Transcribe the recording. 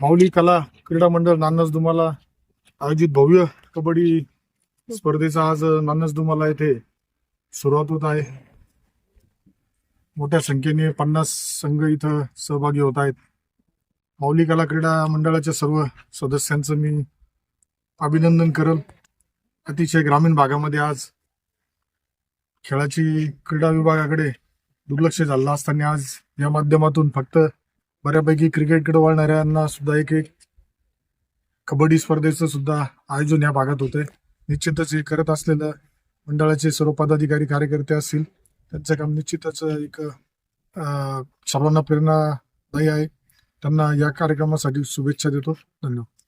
माऊली कला क्रीडा मंडळ नानस दुमाला आयोजित भव्य कबड्डी स्पर्धेचा आज नानस दुमाला येथे सुरुवात होत आहे. मोठ्या संख्येने पन्नास संघ इथं सहभागी होत आहेत. माऊली कला क्रीडा मंडळाच्या सर्व सदस्यांचं मी अभिनंदन करल. अतिशय ग्रामीण भागामध्ये आज खेळाची क्रीडा विभागाकडे दुर्लक्ष झालं असताना आज या माध्यमातून फक्त बऱ्यापैकी क्रिकेटकडे वळणाऱ्यांना सुद्धा एक एक कबड्डी स्पर्धेचं सुद्धा आयोजन या भागात होते निश्चितच हे करत असलेलं मंडळाचे सर्व पदाधिकारी कार्यकर्ते असतील त्यांचं काम निश्चितच एक सर्वांना प्रेरणादायी आहे. त्यांना या कार्यक्रमासाठी शुभेच्छा देतो. धन्यवाद.